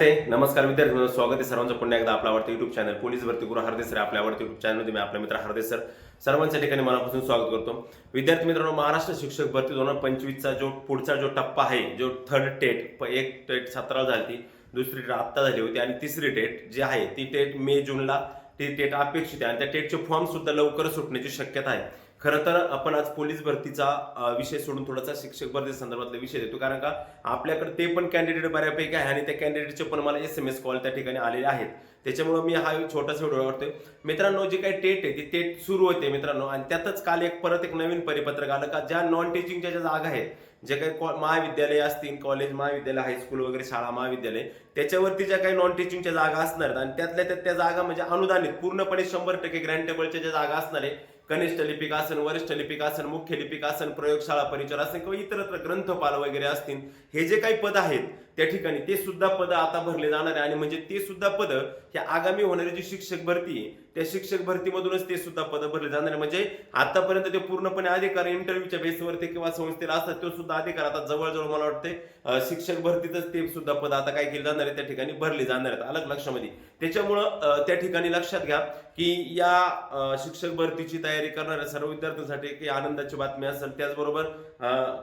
नमस्ते नमस्कार विद्यार्थी स्वागत आहे सर्वांचं पुन्हा एकदा आपला आवडतं युट्यूब चॅनल पोलीस भरती गुरु हरदेसर आपल्या आवडते युट्यूब चॅनलमध्ये मी आपला मित्र हरदेसर सर्वांच्या ठिकाणी मनापासून स्वागत करतो. विद्यार्थी मित्रांनो महाराष्ट्र शिक्षक भरती दोन हजार पंचवीसचा जो पुढचा जो टप्पा आहे जो थर्ड टेट प- एक टेट सतराला झाली होती दुसरी टेट आत्ता झाली होती आणि तिसरी टेट जी आहे ती टेट मे जूनला ती टेट अपेक्षित आहे. आणि त्या टेटचे फॉर्म सुद्धा लवकरच सुटण्याची शक्यता आहे. खरं तर आपण आज पोलीस भरतीचा विषय सोडून थोडासा शिक्षक भरती संदर्भातला विषय देतो. कारण का आपल्याकडे ते पण कॅन्डिडेट बऱ्यापैकी आहे आणि त्या कॅन्डिडेटचे पण मला एस एम एस कॉल त्या ठिकाणी आलेले आहेत. त्याच्यामुळे मी हा छोटासा व्हिडिओ वाटतोय मित्रांनो जे काही टेट आहे ती टेट सुरू होते मित्रांनो. आणि त्यातच काल एक परत एक नवीन परिपत्रक आलं का ज्या नॉन टीचिंगच्या ज्या जागा आहेत जे काही कॉ- महाविद्यालय असतील कॉलेज महाविद्यालय हायस्कूल वगैरे शाळा महाविद्यालय त्याच्यावरती ज्या काही नॉन टीचिंगच्या जागा असणार आणि त्यातल्या त्यात त्या जागा म्हणजे अनुदानित पूर्णपणे शंभर टक्के ग्रँटेबलच्या ज्या जागा असणार आहे कनिष्ठ लिपिक आसन वरिष्ठ लिपिक आसन मुख्य लिपिक आसन प्रयोगशाळा परिचर असेल किंवा इतरत्र ग्रंथपाल वगैरे असतील हे जे काही पद आहेत त्या ठिकाणी ते सुद्धा पद आता भरले जाणार आहे आणि म्हणजे ते सुद्धा पद हे आगामी होणारी जी शिक्षक भरती आहे त्या शिक्षक भरतीमधूनच ते सुद्धा पद भरले जाणार आहे. म्हणजे आतापर्यंत ते पूर्णपणे अधिकार इंटरव्ह्यूच्या बेसवरती किंवा संस्थेला असतात तो सुद्धा अधिकार आता जवळजवळ मला वाटते शिक्षक भरतीतच ते सुद्धा पद आता काय केले जाणार आहे त्या ठिकाणी भरले जाणार आहेत अलग लक्षामध्ये. त्याच्यामुळं त्या ठिकाणी लक्षात घ्या की या शिक्षक भरतीची तयारी करणाऱ्या सर्व विद्यार्थ्यांसाठी एक आनंदाची बातमी असेल. त्याचबरोबर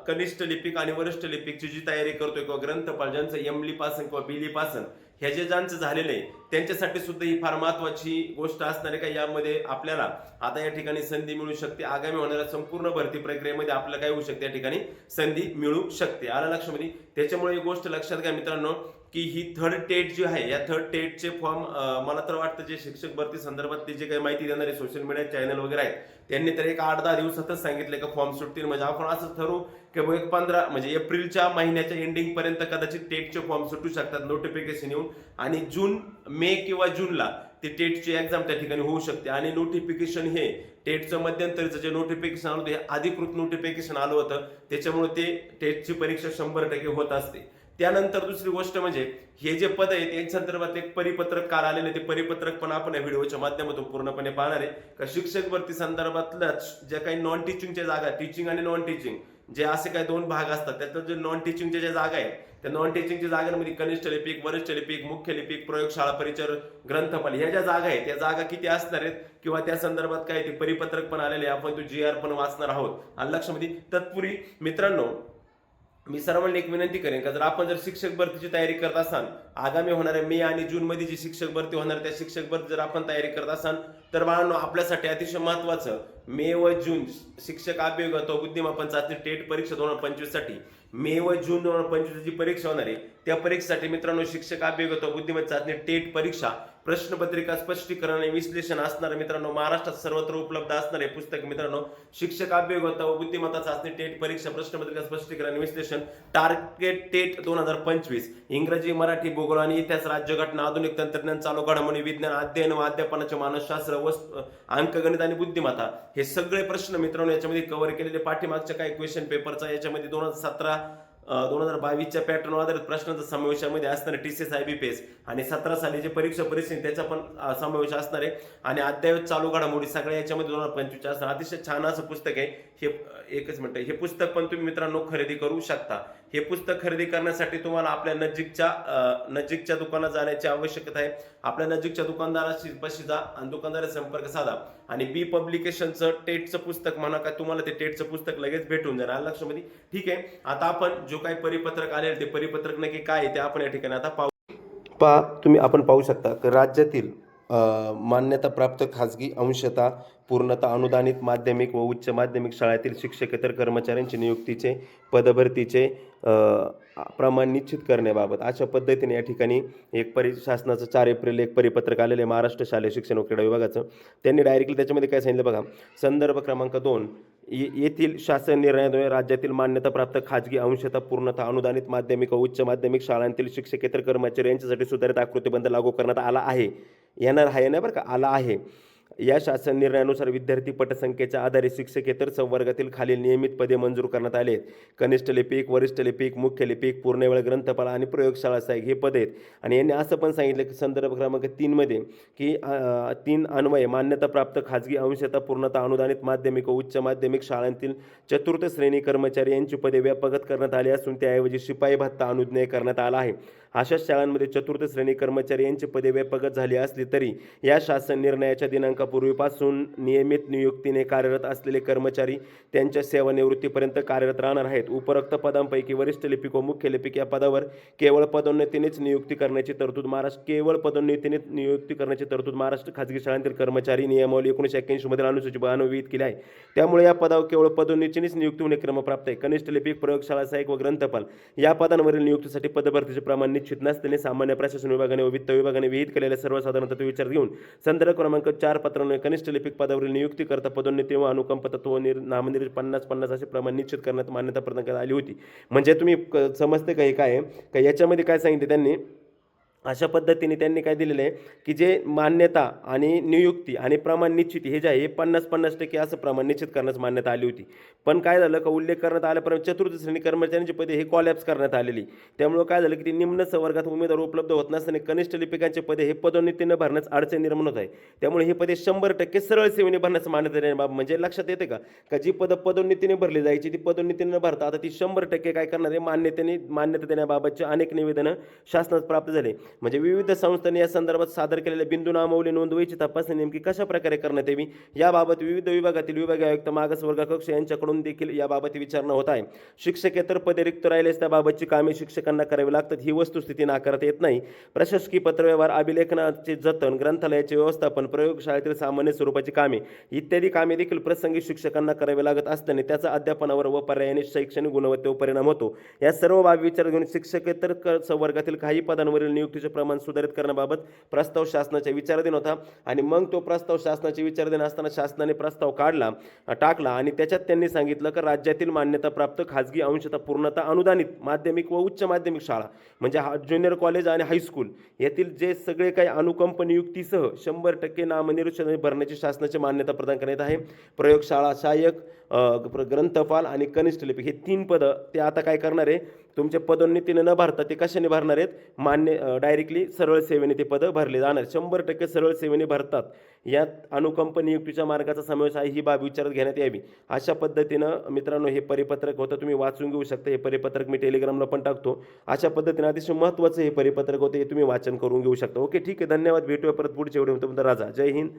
कनिष्ठ लिपिक आणि वरिष्ठ लिपिकची जी तयारी करतोय किंवा ग्रंथपाल ज्यांचं एम लिपासन किंवा बी लिपासन असेल ह्या जे ज्यांचं झालेलं आहे त्यांच्यासाठी सुद्धा ही फार महत्वाची गोष्ट असणार आहे का? यामध्ये आपल्याला आता या ठिकाणी संधी मिळू शकते. आगामी होणाऱ्या संपूर्ण भरती प्रक्रियेमध्ये आपल्याला काय होऊ शकते? या ठिकाणी संधी मिळू शकते. आला लक्षामध्ये? त्याच्यामुळे ही गोष्ट लक्षात घ्या मित्रांनो. की ही थर्ड टेट जी आहे या थर्ड टेटचे फॉर्म मला तर वाटतं जे शिक्षक भरती संदर्भात जे काही माहिती देणारे सोशल मीडिया चॅनल वगैरे आहेत त्यांनी तर एक आठ दहा दिवसातच सांगितले का फॉर्म सुटतील. म्हणजे आपण असं ठरवू की एक पंधरा म्हणजे एप्रिलच्या महिन्याच्या एंडिंग पर्यंत कदाचित टेटचे फॉर्म सुटू शकतात नोटिफिकेशन येऊन. आणि जून मे किंवा जूनला ते टेटची एक्झाम त्या ठिकाणी होऊ शकते. आणि नोटिफिकेशन हे टेटचं मध्यंतरीचं जे नोटिफिकेशन आलं होतं हे अधिकृत नोटिफिकेशन आलं होतं. त्याच्यामुळे ते टेटची परीक्षा शंभर टक्के होत असते. त्यानंतर दुसरी गोष्ट म्हणजे हे जे पद आहेत या संदर्भात एक परिपत्रक काल आलेले ते परिपत्रक पण आपण या व्हिडिओच्या माध्यमातून पूर्णपणे पाहणार आहे. का शिक्षक भरती संदर्भातल्याच ज्या काही नॉन टीचिंगच्या जागा टीचिंग आणि नॉन टीचिंग जे असे काही दोन भाग असतात त्यातलं जे नॉन टीचिंगच्या ज्या जागा आहेत त्या नॉन टीचिंगच्या जागांमध्ये कनिष्ठ लिपिक वरिष्ठ लिपिक मुख्य लिपिक प्रयोगशाळा परिचर ग्रंथपाल ह्या ज्या जागा आहेत त्या जागा किती असणार आहेत? किंवा त्या संदर्भात काय ते परिपत्रक पण आलेले आपण तो जी आर पण वाचणार आहोत. आणि लक्षामध्ये तत्पूर्वी मित्रांनो मी सर्वांना एक विनंती करेन का जर आपण जर शिक्षक भरतीची तयारी करत असाल आगामी होणाऱ्या मे आणि जून मध्ये जी शिक्षक भरती होणार त्या शिक्षक भरती जर आपण तयारी करत असाल तर बाळांनो आपल्यासाठी अतिशय महत्वाचं मे व जून शिक्षक अभियोग बुद्धिमापन चाचणी टेट परीक्षा दोन हजार पंचवीससाठी मे व जून दोन हजार पंचवीस जी परीक्षा होणार आहे. त्या परीक्षेसाठी मित्रांनो शिक्षक अभियोग बुद्धिमत्ता चाचणी टेट परीक्षा प्रश्नपत्रिका स्पष्टीकरण आणि विश्लेषण असणार मित्रांनो. महाराष्ट्रात सर्वत्र उपलब्ध असणारे पुस्तक मित्रांनो. शिक्षक अभियोग व बुद्धिमत्ता चाचणी टेट परीक्षा प्रश्नपत्रिका स्पष्टीकरण आणि विश्लेषण टार्गेट टेट दोन हजार पंचवीस. इंग्रजी मराठी भूगोल आणि इतिहास राज्यघटना आधुनिक तंत्रज्ञान चालू घडामोडी विज्ञान अध्ययन व अध्यापनाचे मानसशास्त्र व अंकगणित आणि बुद्धिमत्ता हे सगळे प्रश्न मित्रांनो याच्यामध्ये कव्हर केलेले. पाठीमागच्या काही क्वेश्चन पेपरचा याच्यामध्ये दोन हजार सतरा दोन हजार बावीसच्या पॅटर्न आधारित प्रश्नांचा समावेशामध्ये असणार T C S I B P S आणि सतरा साली जे परीक्षा परिस्थिती त्याचा पण समावेश असणार आहे. आणि अद्ययावत चालू घडामोडी सगळ्या याच्यामध्ये दोन हजार पंचवीसच्या असणार. अतिशय छान असं पुस्तक आहे. हे एकच म्हणतं हे पुस्तक पण तुम्ही मित्रांनो खरेदी करू शकता. हे पुस्तक खरेदी करण्यासाठी तुम्हाला आपल्या नजीकच्या नजीकच्या दुकानात जाण्याची आवश्यकता आहे. आपल्या नजीकच्या दुकानदाराशी पशी जा आणि दुकानदाराचा संपर्क साधा. आणि बी पब्लिकेशनचं टेटचं पुस्तक म्हणा का तुम्हाला ते टेटचं पुस्तक लगेच भेटून जाणार आलं लक्षामध्ये? ठीक आहे. आता आपण जो काही परिपत्रक आलेलं ते परिपत्रक नक्की काय आहे ते आपण या ठिकाणी आता पाहू. पा तुम्ही आपण पाहू शकता राज्यातील मान्यताप्राप्त खाजगी अंशता पूर्णतः अनुदानित माध्यमिक व उच्च माध्यमिक शाळेतील शिक्षकेतर कर्मचाऱ्यांची नियुक्तीचे पदभरतीचे प्रमाण निश्चित करण्याबाबत अशा पद्धतीने या ठिकाणी एक परि शासनाचं चार एप्रिल एक परिपत्रक आलेलं आहे महाराष्ट्र शालेय शिक्षण व क्रीडा विभागाचं. त्यांनी डायरेक्टली त्याच्यामध्ये काय सांगितलं बघा संदर्भ क्रमांक दोन येथील शासन निर्णयाद्वारे राज्यातील मान्यताप्राप्त खाजगी अंशता पूर्णतः अनुदानित माध्यमिक व उच्च माध्यमिक शाळांतील शिक्षकेतर कर्मचारी यांच्यासाठी सुधारित आकृतीबंध लागू करण्यात आला आहे. येणार आहे ना बरं का? आला आहे. या शासन निर्णयानुसार विद्यार्थी पटसंख्येच्या आधारे शिक्षकेतर संवर्गातील खालील नियमित पदे मंजूर करण्यात आले आहेत कनिष्ठ लिपिक वरिष्ठ लिपिक मुख्य लिपिक पूर्णवेळ ग्रंथपाल आणि प्रयोगशाळा साहेब हे पद आहेत. आणि यांनी असं पण सांगितलं की संदर्भ क्रमांक तीनमध्ये की तीन अन्वय मान्यताप्राप्त खाजगी अंशतः पूर्णतः अनुदानित माध्यमिक व उच्च माध्यमिक शाळांतील चतुर्थ श्रेणी कर्मचारी यांची पदे व्यापगत करण्यात आली असून त्याऐवजी शिपाई भत्ता अनुज्ञेय करण्यात आला आहे. अशा शाळांमध्ये चतुर्थ श्रेणी कर्मचारी यांची पदे व्यापक झाली असली तरी या शासन निर्णयाच्या दिनांकापूर्वीपासून नियमित नियुक्तीने कार्यरत असलेले कर्मचारी त्यांच्या सेवानिवृत्तीपर्यंत कार्यरत राहणार आहेत. उपरोक्त पदांपैकी वरिष्ठ लिपिक व मुख्य लिपिक या पदावर केवळ पदोन्नतीनेच नियुक्ती करण्याची तरतूद महाराष्ट्र केवळ पदोन्नतीने नियुक्ती करण्याची तरतूद महाराष्ट्र खाजगी शाळांतील कर्मचारी नियमावली एकोणीशे एक्क्याऐंशीमध्ये अनुसूची अन्वयित केली आहे. त्यामुळे या पदावर केवळ पदोन्नतीनेच नियुक्ती होणे क्रमप्राप्त आहे. कनिष्ठ लिपिक प्रयोगशाळा सहाय्यक व ग्रंथपाल या पदांवरील नियुक्तीसाठी पदभरतीचे प्रमाण निश्चित नसल्याने सामान्य प्रशासन विभागाने व वित्त विभागाने विहित केलेल्या सर्वसाधारण तत्व विचार घेऊन संदर्भ क्रमांक चार पत्राने कनिष्ठ लिपिक पदावरील नियुक्ती करता पदोन्नती व अनुकंप तत्व निर नामनिर्देश पन्नास पन्नास असे प्रमाण निश्चित करण्यात मान्यता प्रदान करण्यात आली होती. म्हणजे तुम्ही क- समजते का हे काय का याच्यामध्ये काय सांगितले त्यांनी? अशा पद्धतीने त्यांनी काय दिलेलं आहे की जे मान्यता आणि नियुक्ती आणि प्रमाण निश्चिती हे जे आहे हे पन्नास पन्नास टक्के असं प्रमाण निश्चित करण्यास मान्यता आली होती. पण काय झालं का उल्लेख करण्यात आल्यापर्यंत चतुर्थ श्रेणी कर्मचाऱ्यांची पदे हे कॉलॅप्स करण्यात आलेली. त्यामुळे काय झालं की ती निम्न संवर्गात उमेदवार उपलब्ध होत नसताना कनिष्ठ लिपिकांचे पदे हे पदोन्नतीनं भरण्यास अडचण निर्माण होत आहे. त्यामुळे हे पदे शंभर टक्के सरळ सेवेने भरण्यास मान्यता देण्याबाब म्हणजे लक्षात येते का? का जी पदं पदोन्नतीने भरली जायची ती पदोन्नतीने न भरता आता ती शंभर टक्के काय करणार आहे? मान्यतेने मान्यता देण्याबाबतचे अनेक निवेदनं शासनात प्राप्त झाले. म्हणजे विविध संस्थांनी या संदर्भात सादर केलेल्या बिंदू नामवली नोंदवायची तपासणी नेमकी कशा प्रकारे करण्यात यावी? याबाबत विविध विभागातील विभागीय आयुक्त मागासवर्ग कक्ष यांच्याकडून देखील याबाबत विचारणा होत आहे. शिक्षकेतर पदे रिक्त राहिल्यास त्याबाबतची कामे शिक्षकांना करावी लागतात. ही वस्तुस्थिती नाकारता येत नाही. प्रशासकीय पत्रव्यवहार अभिलेखनाचे जतन ग्रंथालयाचे व्यवस्थापन प्रयोगशाळेतील सामान्य स्वरूपाची कामे इत्यादी कामे देखील प्रसंगी शिक्षकांना करावी लागत असल्याने त्याचा अध्यापनावर व पर्यायाने शैक्षणिक गुणवत्तेवर परिणाम होतो. या सर्व बाबी विचारात घेऊन शिक्षकेतर संवर्गातील काही पदांवरील नियुक्तीचे प्रमाण सुधारित करण्याबाबत प्रस्ताव शासनाच्या विचाराधीन होता. आणि मग तो प्रस्ताव शासनाचे विचाराधीन असताना शासनाने प्रस्ताव काढला टाकला आणि त्याच्यात त्यांनी सांगितलं की राज्यातील मान्यताप्राप्त खाजगी अंशतः पूर्णतः अनुदानित माध्यमिक व उच्च माध्यमिक शाळा म्हणजे हा ज्युनियर कॉलेज आणि हायस्कूल यातील जे सगळे काही अनुकंप नियुक्तीसह शंभर टक्के नामनिरीक्षण भरण्याची शासनाची मान्यता प्रदान करण्यात आहे. प्रयोगशाळा सहाय्यक ग्रंथपाल आणि कनिष्ठ लिपिक हे तीन पदं ते आता काय करणार आहे? तुमच्या पदोन्नतीने न भरता ते कशाने भरणार आहेत? मान्य डायरेक्टली सरळ सेवेने ते पदं भरले जाणार. शंभर टक्के सरळ सेवेने भरतात. यात अनुकंप नियुक्तीच्या मार्गाचा समावेश आहे ही बाब विचारात घेण्यात यावी. अशा पद्धतीनं मित्रांनो हे परिपत्रक होतं. तुम्ही वाचून घेऊ शकता. हे परिपत्रक मी टेलिग्रामला पण टाकतो. अशा पद्धतीनं अतिशय महत्त्वाचं हे परिपत्रक होतं हे तुम्ही वाचन करून घेऊ शकता. ओके ठीक आहे. धन्यवाद. भेटूया परत पुढच्या व्हिडिओमध्ये. राजा. जय हिंद.